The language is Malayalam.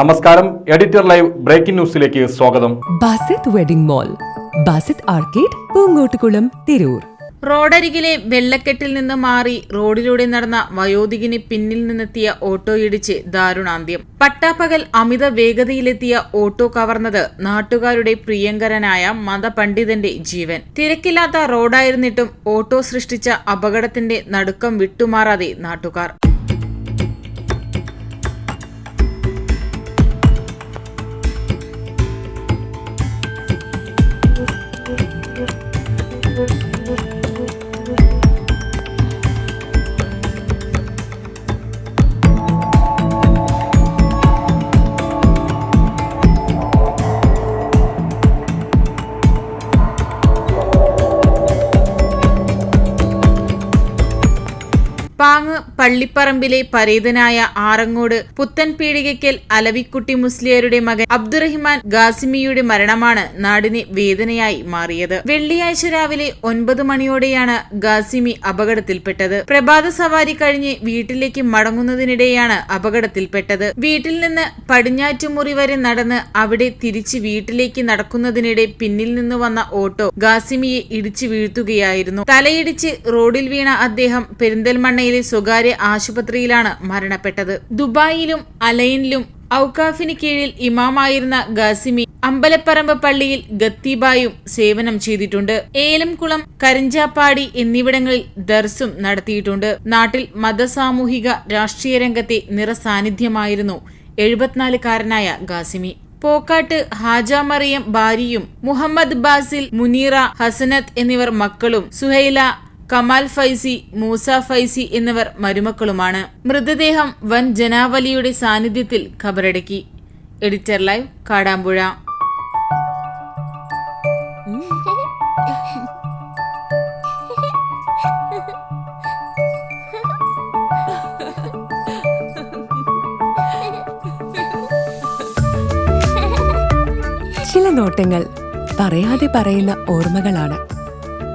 നമസ്കാരം എഡിറ്റർ ലൈവ് ബ്രേക്കിംഗ് ന്യൂസിലേക്ക് സ്വാഗതം. Basith wedding mall Basith arcade Poongottukulam Tirur. റോഡരികിലെ വെള്ളക്കെട്ടിൽ നിന്ന് മാറി റോഡിലൂടെ നടന്ന വയോധികന് പിന്നിൽ നിന്നെത്തിയ ഓട്ടോയിടിച്ച് ദാരുണാന്ത്യം. പട്ടാപ്പകൽ അമിത വേഗതയിലെത്തിയ ഓട്ടോ കവർന്നത് നാട്ടുകാരുടെ പ്രിയങ്കരനായ മതപണ്ഡിതന്റെ ജീവൻ. തിരക്കില്ലാത്ത റോഡായിരുന്നിട്ടും ഓട്ടോ സൃഷ്ടിച്ച അപകടത്തിന്റെ നടുക്കം വിട്ടുമാറാതെ നാട്ടുകാർ. പാങ്ങ് പള്ളിപ്പറമ്പിലെ പരേതനായ ആറങ്ങോട് പുത്തൻ അലവിക്കുട്ടി മുസ്ലിയരുടെ മകൻ അബ്ദുറഹിമാൻ ഗാസിമിയുടെ മരണമാണ് നാടിന് വേദനയായി മാറിയത്. വെള്ളിയാഴ്ച രാവിലെ ഒൻപത് മണിയോടെയാണ് ഗാസിമി അപകടത്തിൽപ്പെട്ടത്. പ്രഭാത സവാരി കഴിഞ്ഞ് വീട്ടിലേക്ക് മടങ്ങുന്നതിനിടെയാണ് അപകടത്തിൽപ്പെട്ടത്. വീട്ടിൽ നിന്ന് പടിഞ്ഞാറ്റുമുറി വരെ നടന്ന് അവിടെ തിരിച്ച് വീട്ടിലേക്ക് നടക്കുന്നതിനിടെ പിന്നിൽ നിന്ന് വന്ന ഓട്ടോ ഗാസിമിയെ ഇടിച്ചു വീഴ്ത്തുകയായിരുന്നു. തലയിടിച്ച് റോഡിൽ വീണ അദ്ദേഹം പെരിന്തൽമണ്ണയിലെ സ്വകാര്യ ആശുപത്രിയിലാണ് മരണപ്പെട്ടത്. ദുബായിലും അലൈനിലും ഔക്കാഫിന് കീഴിൽ ഇമാമായിരുന്ന ഗാസിമി അമ്പലപ്പറമ്പ് പള്ളിയിൽ ഗത്തീബായും സേവനം ചെയ്തിട്ടുണ്ട്. ഏലംകുളം കരിഞ്ചാപ്പാടി എന്നിവിടങ്ങളിൽ ദർസും നടത്തിയിട്ടുണ്ട്. നാട്ടിൽ മതസാമൂഹിക രാഷ്ട്രീയ രംഗത്തെ നിറസാന്നിധ്യമായിരുന്നു എഴുപത്തിനാലുകാരനായ ഗാസിമി പോക്കാട്ട് ഹാജ മറിയം ഭാര്യയും മുഹമ്മദ് ബാസിൽ മുനീറ ഹസനത്ത് എന്നിവർ മക്കളും സുഹൈല കമാൽ ഫൈസി മൂസ ഫൈസി എന്നിവർ മരുമക്കളുമാണ്. മൃതദേഹം വൻ ജനാവലിയുടെ സാന്നിധ്യത്തിൽ ഖബറടക്കി. Editor live Kadampuzha. ചില നോട്ടങ്ങൾ പറയാതെ പറയുന്ന ഓർമ്മകളാണ്.